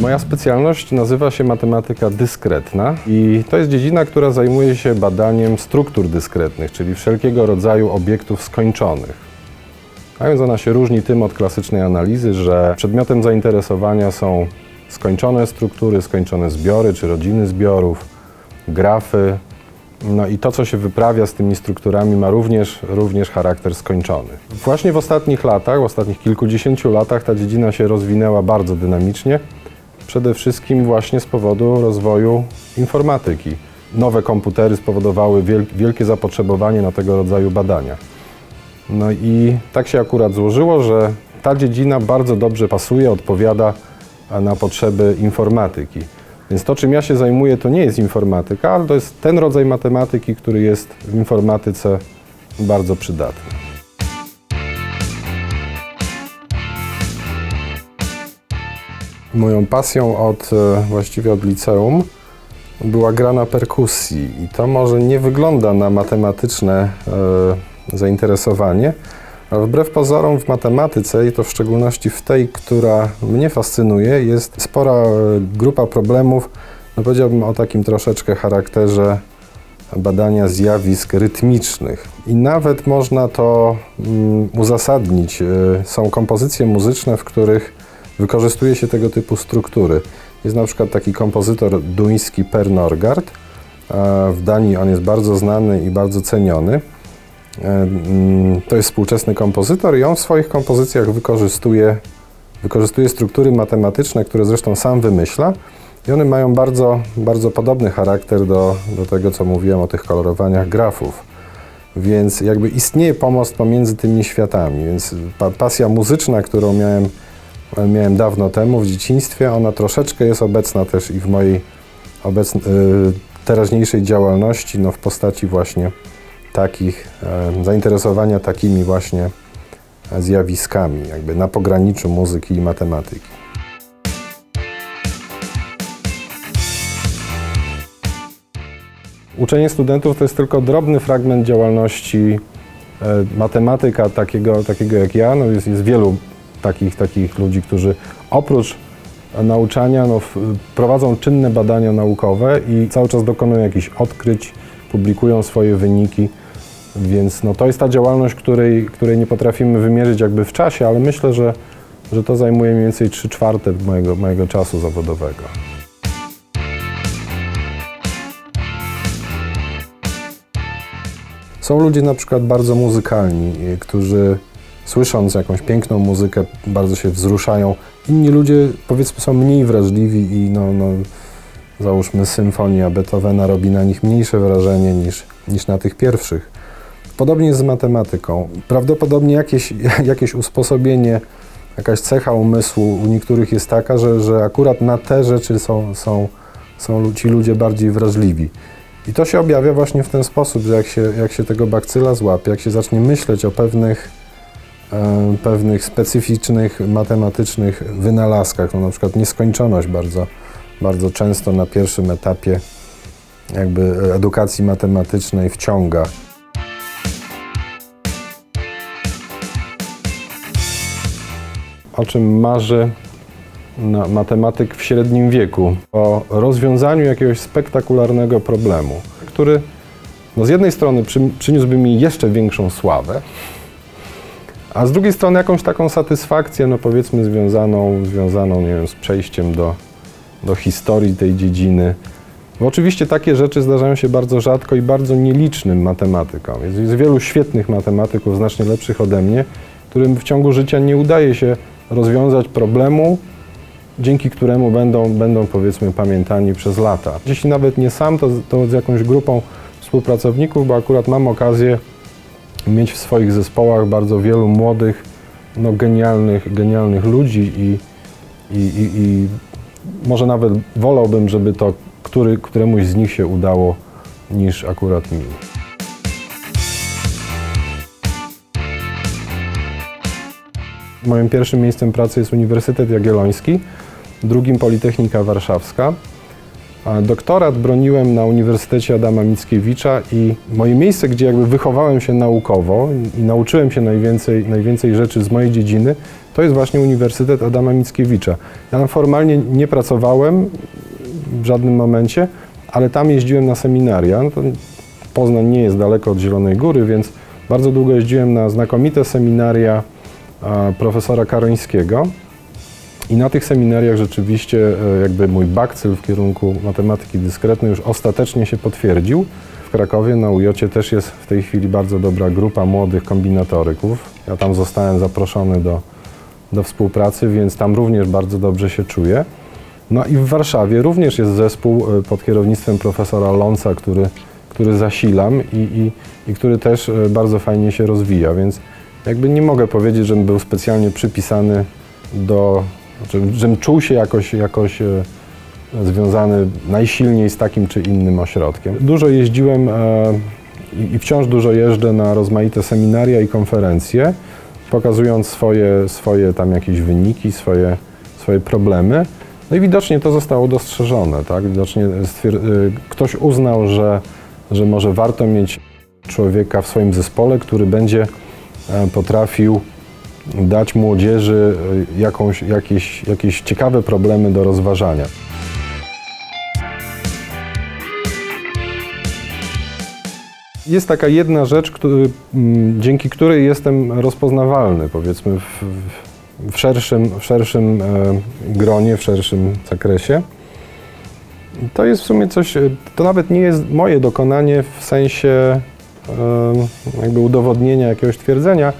Moja specjalność nazywa się matematyka dyskretna i to jest dziedzina, która zajmuje się badaniem struktur dyskretnych, czyli wszelkiego rodzaju obiektów skończonych. A więc ona się różni tym od klasycznej analizy, że przedmiotem zainteresowania są skończone struktury, skończone zbiory czy rodziny zbiorów, grafy. No i to, co się wyprawia z tymi strukturami, ma również, również charakter skończony. Właśnie w ostatnich latach, w ostatnich kilkudziesięciu latach ta dziedzina się rozwinęła bardzo dynamicznie. Przede wszystkim właśnie z powodu rozwoju informatyki. Nowe komputery spowodowały wiel- wielkie zapotrzebowanie na tego rodzaju badania. No i tak się akurat złożyło, że ta dziedzina bardzo dobrze pasuje, odpowiada na potrzeby informatyki. Więc to, czym ja się zajmuję, to nie jest informatyka, ale to jest ten rodzaj matematyki, który jest w informatyce bardzo przydatny. Moją pasją od e, właściwie od liceum była gra na perkusji i to może nie wygląda na matematyczne e, zainteresowanie, ale wbrew pozorom w matematyce i to w szczególności w tej, która mnie fascynuje, jest spora e, grupa problemów, no powiedziałbym o takim troszeczkę charakterze badania zjawisk rytmicznych. I nawet można to mm, uzasadnić. E, Są kompozycje muzyczne, w których wykorzystuje się tego typu struktury. Jest na przykład taki kompozytor duński Per Norgard. E, W Danii on jest bardzo znany i bardzo ceniony. E, mm, To jest współczesny kompozytor i on w swoich kompozycjach wykorzystuje, wykorzystuje struktury matematyczne, które zresztą sam wymyśla. I one mają bardzo, bardzo podobny charakter do, do tego, co mówiłem o tych kolorowaniach grafów. Więc jakby istnieje pomost pomiędzy tymi światami. Więc pa, pasja muzyczna, którą miałem, miałem dawno temu w dzieciństwie, ona troszeczkę jest obecna też i w mojej obecn- y, teraźniejszej działalności, no w postaci właśnie takich, zainteresowania takimi właśnie zjawiskami, jakby na pograniczu muzyki i matematyki. Uczenie studentów to jest tylko drobny fragment działalności e, matematyka takiego, takiego jak ja. No jest, jest wielu takich, takich ludzi, którzy oprócz nauczania no, prowadzą czynne badania naukowe i cały czas dokonują jakichś odkryć, publikują swoje wyniki. Więc no, to jest ta działalność, której, której nie potrafimy wymierzyć jakby w czasie, ale myślę, że, że to zajmuje mniej więcej 3 czwarte mojego, mojego czasu zawodowego. Są ludzie na przykład bardzo muzykalni, którzy słysząc jakąś piękną muzykę bardzo się wzruszają. Inni ludzie powiedzmy są mniej wrażliwi i no, no, załóżmy symfonia Beethovena robi na nich mniejsze wrażenie niż, niż na tych pierwszych. Podobnie jest z matematyką. Prawdopodobnie jakieś, jakieś usposobienie, jakaś cecha umysłu u niektórych jest taka, że, że akurat na te rzeczy są, są, są ci ludzie bardziej wrażliwi. I to się objawia właśnie w ten sposób, że jak się, jak się tego bakcyla złapie, jak się zacznie myśleć o pewnych, pewnych specyficznych matematycznych wynalazkach, no na przykład nieskończoność bardzo, bardzo często na pierwszym etapie jakby edukacji matematycznej wciąga. O czym marzy na matematyk w średnim wieku? O rozwiązaniu jakiegoś spektakularnego problemu, który no z jednej strony przy, przyniósłby mi jeszcze większą sławę, a z drugiej strony jakąś taką satysfakcję, no powiedzmy związaną, związaną nie wiem, z przejściem do, do historii tej dziedziny. Bo oczywiście takie rzeczy zdarzają się bardzo rzadko i bardzo nielicznym matematykom. Jest, jest wielu świetnych matematyków, znacznie lepszych ode mnie, którym w ciągu życia nie udaje się rozwiązać problemu, dzięki któremu będą, będą powiedzmy pamiętani przez lata. Jeśli nawet nie sam, to, to z jakąś grupą współpracowników, bo akurat mam okazję mieć w swoich zespołach bardzo wielu młodych, no genialnych, genialnych ludzi i, i, i, i może nawet wolałbym, żeby to który, któremuś z nich się udało, niż akurat mi. Moim pierwszym miejscem pracy jest Uniwersytet Jagielloński, drugim Politechnika Warszawska. Doktorat broniłem na Uniwersytecie Adama Mickiewicza i moje miejsce, gdzie jakby wychowałem się naukowo i nauczyłem się najwięcej, najwięcej rzeczy z mojej dziedziny, to jest właśnie Uniwersytet Adama Mickiewicza. Ja formalnie nie pracowałem w żadnym momencie, ale tam jeździłem na seminaria. No Poznań nie jest daleko od Zielonej Góry, więc bardzo długo jeździłem na znakomite seminaria profesora Karońskiego. I na tych seminariach rzeczywiście e, jakby mój bakcyl w kierunku matematyki dyskretnej już ostatecznie się potwierdził. W Krakowie na UJ też jest w tej chwili bardzo dobra grupa młodych kombinatoryków. Ja tam zostałem zaproszony do, do współpracy, więc tam również bardzo dobrze się czuję. No i w Warszawie również jest zespół e, pod kierownictwem profesora Lonca, który, który zasilam i, i, i który też e, bardzo fajnie się rozwija, więc jakby nie mogę powiedzieć, żebym był specjalnie przypisany do, znaczy, żebym czuł się jakoś, jakoś e, związany najsilniej z takim czy innym ośrodkiem. Dużo jeździłem e, i, wciąż dużo jeżdżę na rozmaite seminaria i konferencje, pokazując swoje, swoje tam jakieś wyniki, swoje, swoje problemy. No i widocznie to zostało dostrzeżone, tak? Widocznie y, ktoś uznał, że, że może warto mieć człowieka w swoim zespole, który będzie e, potrafił dać młodzieży y, jakąś, jakieś, jakieś ciekawe problemy do rozważania. Jest taka jedna rzecz, który, dzięki której jestem rozpoznawalny, powiedzmy, w, w szerszym, w szerszym e, gronie, w szerszym zakresie. To jest w sumie coś, e, to nawet nie jest moje dokonanie w sensie e, jakby udowodnienia jakiegoś twierdzenia,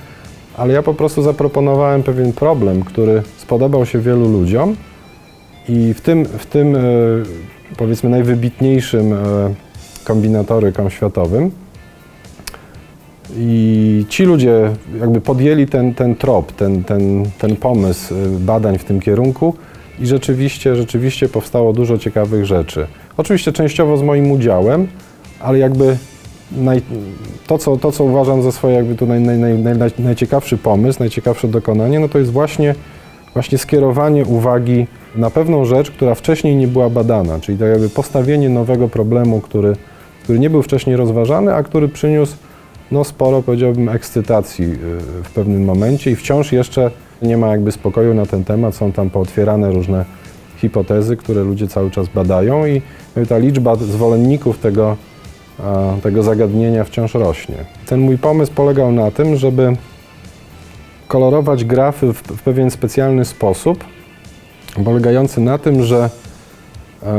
ale ja po prostu zaproponowałem pewien problem, który spodobał się wielu ludziom i w tym, w tym e, powiedzmy najwybitniejszym e, kombinatorykom światowym i ci ludzie jakby podjęli ten, ten trop, ten, ten, ten pomysł y, badań w tym kierunku i rzeczywiście, rzeczywiście powstało dużo ciekawych rzeczy. Oczywiście częściowo z moim udziałem, ale jakby naj, to, co, to, co uważam za swoje jakby tu naj, naj, naj, naj, najciekawszy pomysł, najciekawsze dokonanie, no to jest właśnie, właśnie skierowanie uwagi na pewną rzecz, która wcześniej nie była badana, czyli tak jakby postawienie nowego problemu, który, który nie był wcześniej rozważany, a który przyniósł no sporo, powiedziałbym, ekscytacji y, w pewnym momencie i wciąż jeszcze nie ma jakby spokoju na ten temat. Są tam pootwierane różne hipotezy, które ludzie cały czas badają i ta liczba zwolenników tego, tego zagadnienia wciąż rośnie. Ten mój pomysł polegał na tym, żeby kolorować grafy w, w pewien specjalny sposób, polegający na tym, że e,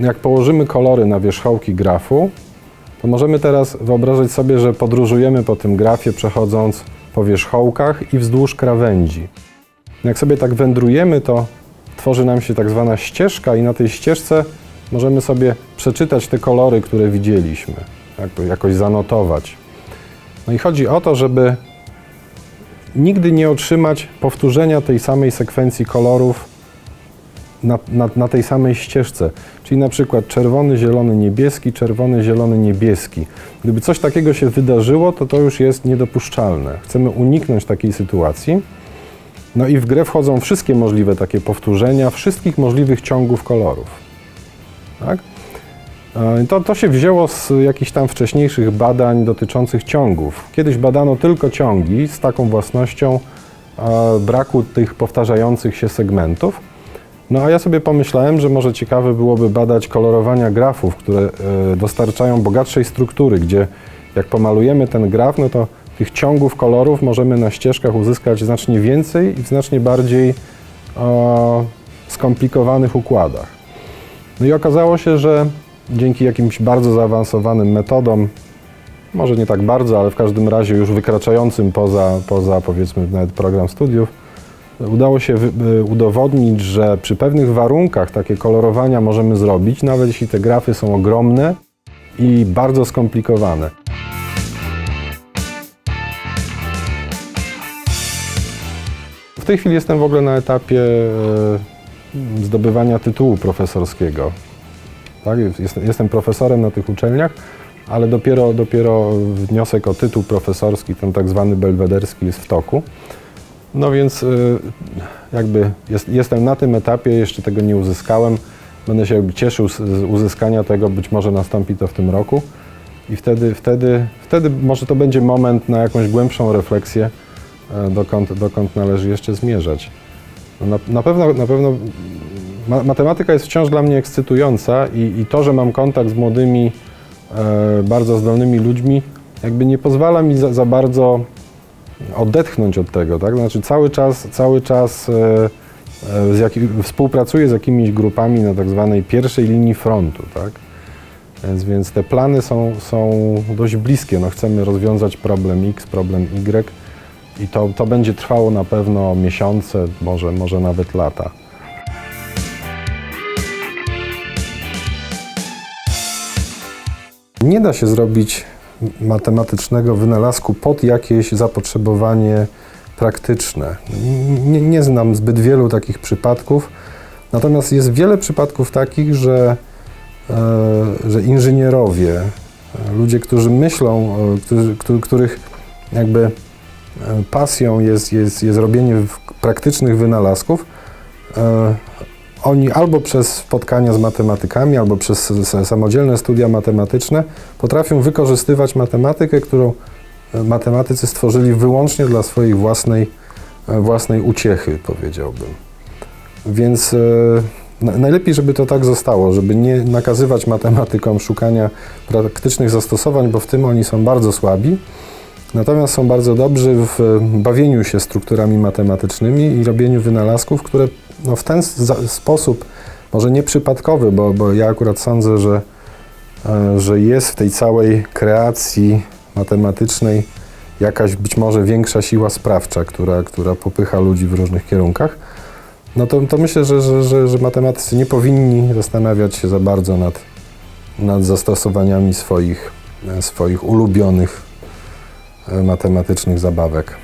jak położymy kolory na wierzchołki grafu, to możemy teraz wyobrazić sobie, że podróżujemy po tym grafie, przechodząc po wierzchołkach i wzdłuż krawędzi. Jak sobie tak wędrujemy, to tworzy nam się tak zwana ścieżka i na tej ścieżce możemy sobie przeczytać te kolory, które widzieliśmy, jakby jakoś zanotować. No i chodzi o to, żeby nigdy nie otrzymać powtórzenia tej samej sekwencji kolorów na, na, na tej samej ścieżce. Czyli na przykład czerwony, zielony, niebieski, czerwony, zielony, niebieski. Gdyby coś takiego się wydarzyło, to to już jest niedopuszczalne. Chcemy uniknąć takiej sytuacji. No i w grę wchodzą wszystkie możliwe takie powtórzenia wszystkich możliwych ciągów kolorów. Tak? E, To, to się wzięło z jakichś tam wcześniejszych badań dotyczących ciągów. Kiedyś badano tylko ciągi z taką własnością e, braku tych powtarzających się segmentów. No a ja sobie pomyślałem, że może ciekawe byłoby badać kolorowania grafów, które e, dostarczają bogatszej struktury, gdzie jak pomalujemy ten graf, no to tych ciągów kolorów możemy na ścieżkach uzyskać znacznie więcej i w znacznie bardziej o, skomplikowanych układach. No i okazało się, że dzięki jakimś bardzo zaawansowanym metodom, może nie tak bardzo, ale w każdym razie już wykraczającym poza, poza powiedzmy nawet program studiów, udało się y, udowodnić, że przy pewnych warunkach takie kolorowania możemy zrobić, nawet jeśli te grafy są ogromne i bardzo skomplikowane. W tej chwili jestem w ogóle na etapie e, zdobywania tytułu profesorskiego. Tak? Jestem, profesorem na tych uczelniach, ale dopiero, dopiero wniosek o tytuł profesorski, ten tak zwany belwederski, jest w toku. No więc y, jakby jest, jestem na tym etapie, jeszcze tego nie uzyskałem. Będę się cieszył z, z uzyskania tego, być może nastąpi to w tym roku. I wtedy, wtedy, wtedy może to będzie moment na jakąś głębszą refleksję e, dokąd, dokąd należy jeszcze zmierzać. No Na, na pewno, na pewno ma, matematyka jest wciąż dla mnie ekscytująca i, i to, że mam kontakt z młodymi, e, bardzo zdolnymi ludźmi, jakby nie pozwala mi za, za bardzo odetchnąć od tego, tak? Znaczy cały czas, cały czas e, e, z jaki, współpracuję z jakimiś grupami na tak zwanej pierwszej linii frontu, tak? Więc, więc te plany są, są dość bliskie. No, chcemy rozwiązać problem X, problem Y i to, to będzie trwało na pewno miesiące, może, może nawet lata. Nie da się zrobić matematycznego wynalazku pod jakieś zapotrzebowanie praktyczne. Nie, nie znam zbyt wielu takich przypadków, natomiast jest wiele przypadków takich, że, e, że inżynierowie, e, ludzie, którzy myślą, e, którzy, któ- których jakby pasją jest, jest, jest robienie praktycznych wynalazków, e, oni albo przez spotkania z matematykami, albo przez samodzielne studia matematyczne potrafią wykorzystywać matematykę, którą e, matematycy stworzyli wyłącznie dla swojej własnej, e, własnej uciechy, powiedziałbym. Więc na- najlepiej, żeby to tak zostało, żeby nie nakazywać matematykom szukania praktycznych zastosowań, bo w tym oni są bardzo słabi. Natomiast są bardzo dobrzy w e, bawieniu się strukturami matematycznymi i robieniu wynalazków, które no, w ten sposób, może nie przypadkowy, bo, bo ja akurat sądzę, że, e, że jest w tej całej kreacji matematycznej jakaś być może większa siła sprawcza, która, która popycha ludzi w różnych kierunkach. No to, to myślę, że, że, że, że matematycy nie powinni zastanawiać się za bardzo nad, nad zastosowaniami swoich, e, swoich ulubionych matematycznych zabawek.